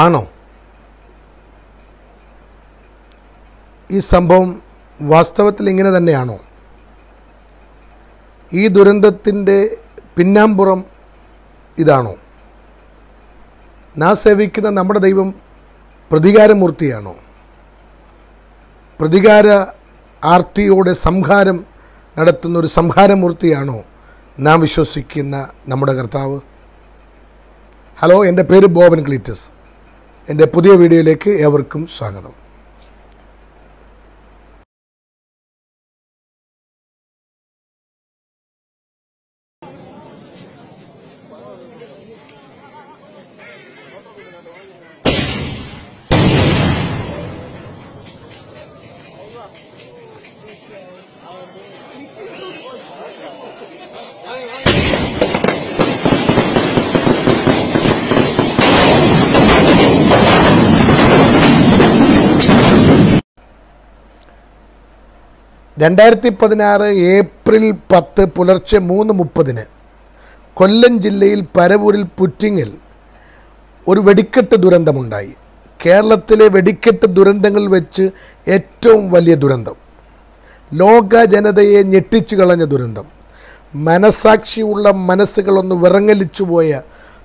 ആണോ? ഈ സംഭവം വാസ്തവത്തിൽ ഇങ്ങനെ തന്നെയാണോ? ഈ ദുരന്തത്തിന്റെ പിന്നാമ്പുറം ഇതാണോ? നാം സേവിക്കുന്ന നമ്മുടെ ദൈവം പ്രതികാരമൂർത്തിയാണോ? പ്രതികാര ആർത്തിയോടെ സംഹാരം നടത്തുന്ന ഒരു സംഹാരമൂർത്തിയാണോ നാം വിശ്വസിക്കുന്ന നമ്മുടെ കർത്താവ്? ഹലോ എന്റെ പേര് ബോബൻ ക്ലീറ്റസ്. എന്റെ പുതിയ വീഡിയോയിലേക്ക് ഏവർക്കും സ്വാഗതം. രണ്ടായിരത്തി പതിനാറ് ഏപ്രിൽ പത്ത് പുലർച്ചെ മൂന്ന് മുപ്പതിന് കൊല്ലം ജില്ലയിൽ പരവൂരിൽ പുറ്റിങ്ങിൽ ഒരു വെടിക്കെട്ട് ദുരന്തമുണ്ടായി. കേരളത്തിലെ വെടിക്കെട്ട് ദുരന്തങ്ങളിൽ വെച്ച് ഏറ്റവും വലിയ ദുരന്തം. ലോക ജനതയെ ഞെട്ടിച്ചു കളഞ്ഞ ദുരന്തം. മനസാക്ഷിയുള്ള മനസ്സുകളൊന്ന് വിറങ്ങലിച്ചുപോയ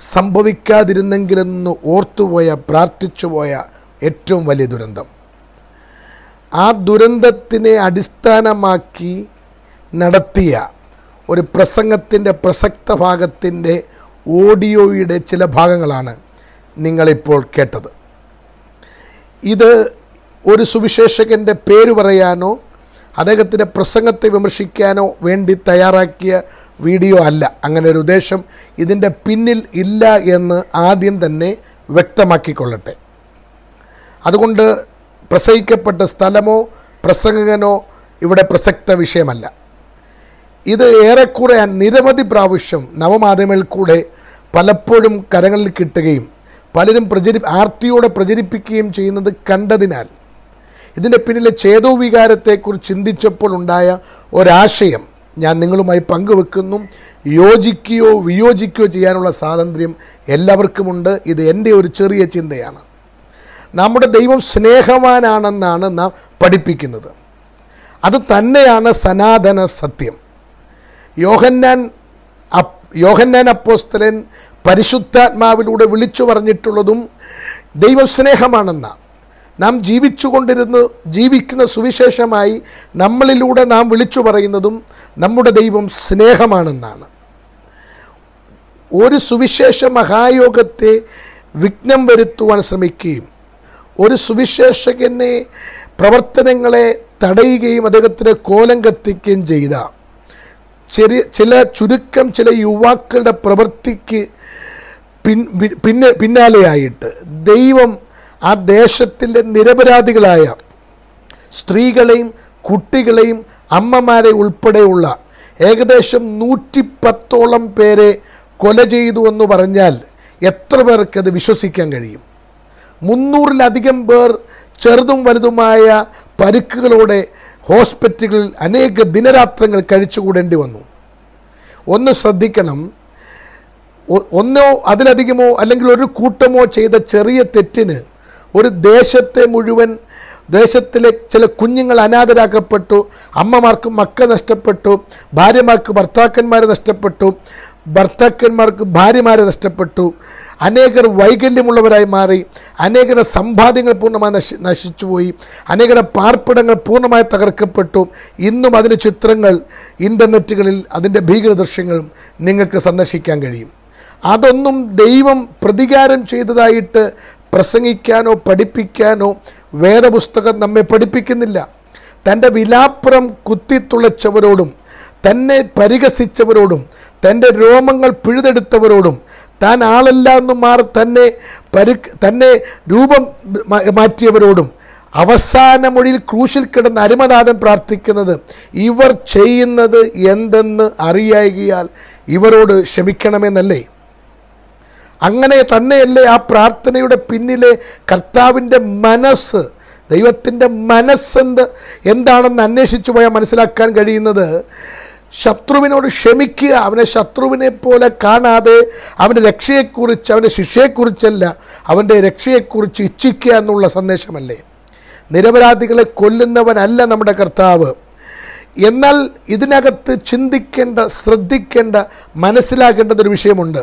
സംഭവിക്കാതിരുന്നെങ്കിലെന്ന് ഓർത്തുപോയ പ്രാർത്ഥിച്ചുപോയ ഏറ്റവും വലിയ ദുരന്തം. ആ ദുരന്തത്തിനെ അടിസ്ഥാനമാക്കി നടത്തിയ ഒരു പ്രസംഗത്തിന്റെ പ്രസക്ത ഭാഗത്തിന്റെ ഓഡിയോയുടെ ചില ഭാഗങ്ങളാണ് നിങ്ങളിപ്പോൾ കേട്ടത്. ഇത് ഒരു സുവിശേഷകന്റെ പേര് പറയാനോ അദ്ദേഹത്തിന്റെ പ്രസംഗത്തെ വിമർശിക്കാനോ വേണ്ടി തയ്യാറാക്കിയ വീഡിയോ അല്ല. അങ്ങനെ ഒരു ഉദ്ദേശം ഇതിന്റെ പിന്നിൽ ഇല്ല എന്ന് ആദ്യം തന്നെ വ്യക്തമാക്കിക്കൊള്ളട്ടെ. അതുകൊണ്ട് പ്രസംഗിക്കപ്പെട്ട സ്ഥലമോ പ്രസംഗകനോ ഇവിടെ പ്രസക്ത വിഷയമല്ല. ഇത് ഏറെക്കുറെ നിരവധി പ്രാവശ്യം നവമാധ്യമങ്ങളിൽ കൂടെ പലപ്പോഴും കരങ്ങളിൽ കിട്ടുകയും പലരും പ്രചരി ആർത്തിയോടെ പ്രചരിപ്പിക്കുകയും ചെയ്യുന്നത് കണ്ടതിനാൽ ഇതിന്റെ പിന്നിലെ ചേതോ വികാരത്തെക്കുറിച്ച് ചിന്തിച്ചപ്പോൾ ഉണ്ടായ ഒരാശയം ഞാൻ നിങ്ങളുമായി പങ്കുവെക്കുന്നു. യോജിക്കുകയോ വിയോജിക്കുകയോ ചെയ്യാനുള്ള സ്വാതന്ത്ര്യം എല്ലാവർക്കുമുണ്ട്. ഇത് എന്റെ ഒരു ചെറിയ ചിന്തയാണ്. നമ്മുടെ ദൈവം സ്നേഹവാനാണെന്നാണ് നാം പഠിപ്പിക്കുന്നത്. അത് തന്നെയാണ് സനാതന സത്യം. യോഹന്നാൻ യോഹന്നാൻ അപ്പോസ്തലൻ പരിശുദ്ധാത്മാവിലൂടെ വിളിച്ചു പറഞ്ഞിട്ടുള്ളതും ദൈവസ്നേഹമാണെന്ന നാം ജീവിച്ചുകൊണ്ടിരുന്ന് ജീവിക്കുന്ന സുവിശേഷമായി നമ്മളിലൂടെ നാം വിളിച്ചു പറയുന്നതും നമ്മുടെ ദൈവം സ്നേഹമാണെന്നാണ്. ഒരു സുവിശേഷ മഹായോഗത്തെ വിഘ്നം വരുത്തുവാൻ ശ്രമിക്കുകയും ഒരു സുവിശേഷകനെ പ്രവർത്തനങ്ങളെ തടയുകയും അദ്ദേഹത്തിന് കോലം കത്തിക്കുകയും ചെയ്ത. ചെറിയ ചില ചുരുക്കം ചില യുവാക്കളുടെ പ്രവൃത്തിക്ക് പിൻ പിന്നെ പിന്നാലെയായിട്ട് ദൈവം ആ ദേശത്തിന്റെ നിരപരാധികളായ സ്ത്രീകളെയും കുട്ടികളെയും അമ്മമാരെ ഉൾപ്പെടെയുള്ള ഏകദേശം നൂറ്റിപ്പത്തോളം പേരെ കൊല ചെയ്തു എന്ന് പറഞ്ഞാൽ എത്ര പേർക്കത് വിശ്വസിക്കാൻ കഴിയും? മുന്നൂറിലധികം പേർ ചെറുതും വലുതുമായ പരുക്കുകളോടെ ഹോസ്പിറ്റലുകളിൽ അനേക ദിനരാത്രങ്ങൾ കഴിച്ചുകൂടേണ്ടി വന്നു. ഒന്ന് ശ്രദ്ധിക്കണം. ഒന്നോ അതിലധികമോ അല്ലെങ്കിൽ ഒരു കൂട്ടമോ ചെയ്ത ചെറിയ തെറ്റിന് ഒരു ദേശത്തെ മുഴുവൻ ദേശത്തിലെ ചില കുഞ്ഞുങ്ങൾ അനാഥരാക്കപ്പെട്ടു അമ്മമാർക്ക് മക്ക നഷ്ടപ്പെട്ടു ഭാര്യമാർക്ക് ഭർത്താക്കന്മാരെ നഷ്ടപ്പെട്ടു ഭർത്താക്കന്മാർക്ക് ഭാര്യമാരെ നഷ്ടപ്പെട്ടു അനേകർ വൈകല്യമുള്ളവരായി മാറി അനേകരുടെ സമ്പാദ്യങ്ങൾ പൂർണമായി നശി നശിച്ചുപോയി അനേകരുടെ പാർപ്പിടങ്ങൾ പൂർണമായി തകർക്കപ്പെട്ടു. ഇന്നും അതിന്റെ ചിത്രങ്ങൾ ഇന്റർനെറ്റുകളിൽ അതിന്റെ ഭീകര ദൃശ്യങ്ങളും നിങ്ങൾക്ക് സന്ദർശിക്കാൻ കഴിയും. അതൊന്നും ദൈവം പ്രതികാരം ചെയ്തതായിട്ട് പ്രസംഗിക്കാനോ പഠിപ്പിക്കാനോ വേദപുസ്തകം നമ്മെ പഠിപ്പിക്കുന്നില്ല. തന്റെ വിലാപ്പുറം കുത്തിത്തുളച്ചവരോടും തന്നെ പരിഹസിച്ചവരോടും തന്റെ രോമങ്ങൾ പിഴുതെടുത്തവരോടും താൻ ആളല്ല എന്ന് മാറി തന്നെ പരു തന്നെ രൂപം മാറ്റിയവരോടും അവസാന മൊഴിയിൽ ക്രൂശിൽ കിടന്ന് അരുമനാഥൻ പ്രാർത്ഥിക്കുന്നത് ഇവർ ചെയ്യുന്നത് എന്തെന്ന് അറിയായികയാൽ ഇവരോട് ക്ഷമിക്കണമെന്നല്ലേ? അങ്ങനെ തന്നെയല്ലേ ആ പ്രാർത്ഥനയുടെ പിന്നിലെ കർത്താവിന്റെ മനസ്സ് ദൈവത്തിന്റെ മനസ്സെന്ത് എന്താണെന്ന് അന്വേഷിച്ചു പോയാൽ മനസ്സിലാക്കാൻ കഴിയുന്നത്? ശത്രുവിനോട് ക്ഷമിക്കുക. അവനെ ശത്രുവിനെ പോലെ കാണാതെ അവന്റെ രക്ഷയെക്കുറിച്ച് അവന്റെ ശിക്ഷയെക്കുറിച്ചല്ല അവന്റെ രക്ഷയെക്കുറിച്ച് ഇച്ഛിക്കുക എന്നുള്ള സന്ദേശമല്ലേ? നിരപരാധികളെ കൊല്ലുന്നവനല്ല നമ്മുടെ കർത്താവ്. എന്നാൽ ഇതിനകത്ത് ചിന്തിക്കേണ്ട ശ്രദ്ധിക്കേണ്ട മനസ്സിലാക്കേണ്ടത് ഒരു വിഷയമുണ്ട്.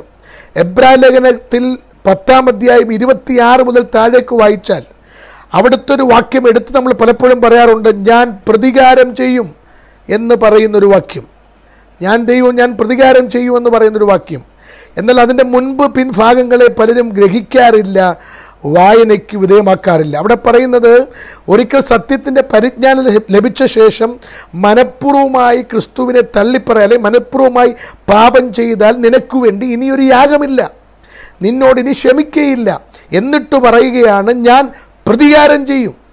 എബ്രാ ലേഖനത്തിൽ പത്താം അധ്യായം ഇരുപത്തിയാറ് മുതൽ താഴേക്ക് വായിച്ചാൽ അവിടുത്തെ ഒരു വാക്യം എടുത്ത് നമ്മൾ പലപ്പോഴും പറയാറുണ്ട് ഞാൻ പ്രതികാരം ചെയ്യും എന്ന് പറയുന്നൊരു വാക്യം. ഞാൻ ദൈവം ഞാൻ പ്രതികാരം ചെയ്യുമെന്ന് പറയുന്നൊരു വാക്യം. എന്നാൽ അതിന്റെ മുൻപ് പിൻഭാഗങ്ങളെ പലരും ഗ്രഹിക്കാറില്ല വായനയ്ക്ക് വിധേയമാക്കാറില്ല. അവിടെ പറയുന്നത് ഒരിക്കൽ സത്യത്തിന്റെ പരിജ്ഞാനം ലഭിച്ച ശേഷം മനഃപൂർവമായി ക്രിസ്തുവിനെ തള്ളിപ്പറയാലെ മനഃപൂർവമായി പാപം ചെയ്താൽ നിനക്ക് വേണ്ടി ഇനിയൊരു യാഗമില്ല. നിന്നോട് ഇനി ക്ഷമിക്കുകയില്ല എന്നിട്ട് പറയുകയാണ് ഞാൻ പ്രതികാരം ചെയ്യും?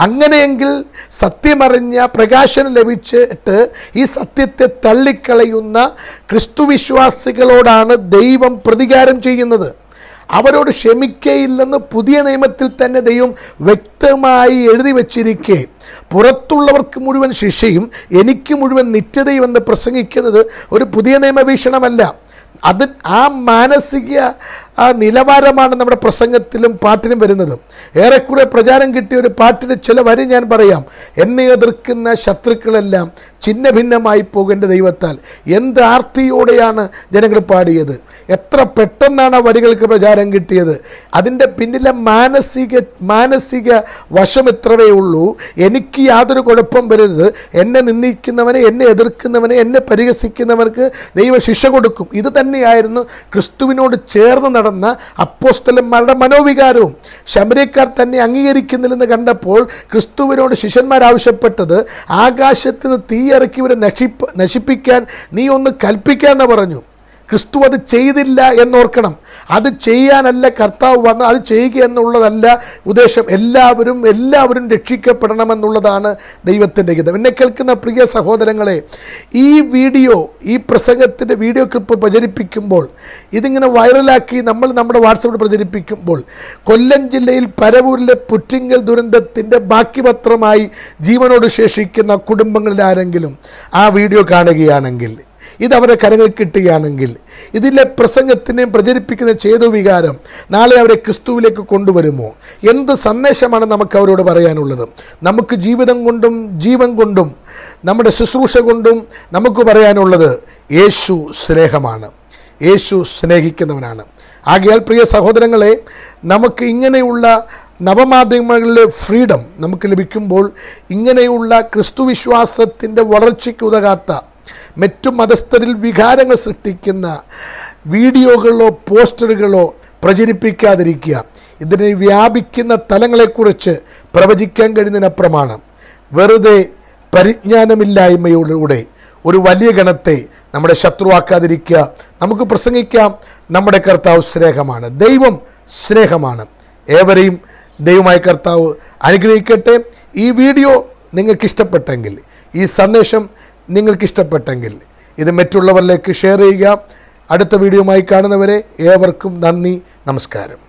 അങ്ങനെയെങ്കിൽ സത്യമറിഞ്ഞ പ്രകാശനം ലഭിച്ചിട്ട് ഈ സത്യത്തെ തള്ളിക്കളയുന്ന ക്രിസ്തുവിശ്വാസികളോടാണ് ദൈവം പ്രതികാരം ചെയ്യുന്നത്. അവരോട് ക്ഷമിക്കയില്ലെന്ന് പുതിയ നിയമത്തിൽ തന്നെ ദൈവം വ്യക്തമായി എഴുതി വച്ചിരിക്കെ. പുറത്തുള്ളവർക്ക് മുഴുവൻ ശിക്ഷയും എനിക്ക് മുഴുവൻ നിത്യതയും എന്ന് പ്രസംഗിക്കുന്നത് ഒരു പുതിയ നിയമവീക്ഷണമല്ല. അത് ആ മാനസിക ആ നിലവാരമാണ് നമ്മുടെ പ്രസംഗത്തിലും പാട്ടിനും വരുന്നത്. ഏറെക്കുറെ പ്രചാരം കിട്ടിയ ഒരു പാട്ടിന് ചില വരി ഞാൻ പറയാം. എന്നെ എതിർക്കുന്ന ശത്രുക്കളെല്ലാം ഛിന്ന ഭിന്നമായി പോകേണ്ട ദൈവത്താൽ. എന്ത് ആർത്തിയോടെയാണ് ജനങ്ങൾ പാടിയത്? എത്ര പെട്ടെന്നാണ് ആ വരികൾക്ക് പ്രചാരം കിട്ടിയത്? അതിന്റെ പിന്നിലെ മാനസിക മാനസിക വശം എത്രവേ ഉള്ളൂ? എനിക്ക് യാതൊരു കുഴപ്പം വരരുത്. എന്നെ നിന്ദിക്കുന്നവനെ എന്നെ എതിർക്കുന്നവനെ എന്നെ പരിഹസിക്കുന്നവർക്ക് ദൈവ ശിക്ഷ കൊടുക്കും. ഇത് തന്നെയായിരുന്നു ക്രിസ്തുവിനോട് ചേർന്ന് നടന്ന അപ്പോസ്തലന്മാരുടെ മനോവികാരവും. ശബരിക്കാർ തന്നെ അംഗീകരിക്കുന്നില്ലെന്ന് കണ്ടപ്പോൾ ക്രിസ്തുവിനോട് ശിഷ്യന്മാർ ആവശ്യപ്പെട്ടത് ആകാശത്തിന് തീയിറക്കി ഇവരെ നശിപ്പ് നശിപ്പിക്കാൻ നീ ഒന്ന് കൽപ്പിക്കാന്ന് പറഞ്ഞു. ക്രിസ്തു അത് ചെയ്തില്ല എന്നോർക്കണം. അത് ചെയ്യാനല്ല കർത്താവ് വന്ന് അത് ചെയ്യുക എന്നുള്ളതല്ല ഉദ്ദേശം. എല്ലാവരും എല്ലാവരും രക്ഷിക്കപ്പെടണമെന്നുള്ളതാണ് ദൈവത്തിന്റെ ഗീതം. എന്നെ കേൾക്കുന്ന പ്രിയ സഹോദരങ്ങളെ ഈ വീഡിയോ ഈ പ്രസംഗത്തിന്റെ വീഡിയോ ക്ലിപ്പ് പ്രചരിപ്പിക്കുമ്പോൾ ഇതിങ്ങനെ വൈറലാക്കി നമ്മൾ നമ്മുടെ വാട്സപ്പിൽ പ്രചരിപ്പിക്കുമ്പോൾ കൊല്ലം ജില്ലയിൽ പരവൂരിലെ പുറ്റിങ്ങൽ ദുരന്തത്തിന്റെ ബാക്കി പത്രമായി ജീവനോട് ശേഷിക്കുന്ന കുടുംബങ്ങളിൽ ആരെങ്കിലും ആ വീഡിയോ കാണുകയാണെങ്കിൽ ഇത് അവരുടെ കരങ്ങൾ കിട്ടുകയാണെങ്കിൽ ഇതിലെ പ്രസംഗത്തിനെയും പ്രചരിപ്പിക്കുന്ന ചേതു വികാരം നാളെ അവരെ ക്രിസ്തുവിലേക്ക് കൊണ്ടുവരുമോ? എന്ത് സന്ദേശമാണ് നമുക്ക് അവരോട് പറയാനുള്ളത്? നമുക്ക് ജീവിതം കൊണ്ടും ജീവൻ കൊണ്ടും നമ്മുടെ ശുശ്രൂഷ കൊണ്ടും നമുക്ക് പറയാനുള്ളത് യേശു സ്നേഹമാണ്. യേശു സ്നേഹിക്കുന്നവനാണ്. ആകയാൽ പ്രിയ സഹോദരങ്ങളെ നമുക്ക് ഇങ്ങനെയുള്ള നവമാധ്യമങ്ങളിലെ ഫ്രീഡം നമുക്ക് ലഭിക്കുമ്പോൾ ഇങ്ങനെയുള്ള ക്രിസ്തുവിശ്വാസത്തിന്റെ വളർച്ചയ്ക്ക് ഉതകാത്ത മറ്റു മതസ്ഥരിൽ വികാരങ്ങൾ സൃഷ്ടിക്കുന്ന വീഡിയോകളോ പോസ്റ്ററുകളോ പ്രചരിപ്പിക്കാതിരിക്കുക. ഇതിനെ വ്യാപിക്കുന്ന തലങ്ങളെക്കുറിച്ച് പ്രവചിക്കാൻ കഴിയുന്നതിനപ്പുറമാണ്. വെറുതെ പരിജ്ഞാനമില്ലായ്മയിലൂടെ ഒരു വലിയ ഗണത്തെ നമ്മുടെ ശത്രുവാക്കാതിരിക്കുക. നമുക്ക് പ്രസംഗിക്കാം. നമ്മുടെ കർത്താവ് സ്നേഹമാണ്. ദൈവം സ്നേഹമാണ്. ഏവരെയും ദൈവമായ കർത്താവ് അനുഗ്രഹിക്കട്ടെ. ഈ വീഡിയോ നിങ്ങൾക്ക് ഇഷ്ടപ്പെട്ടെങ്കിൽ ഈ സന്ദേശം നിങ്ങൾക്ക് ഇഷ്ടപ്പെട്ടെങ്കിൽ ഇത് മറ്റുള്ളവരിലേക്ക് ഷെയർ ചെയ്യുക. അടുത്ത വീഡിയോയുമായി കാണുന്നവരെ ഏവർക്കും നന്ദി നമസ്കാരം.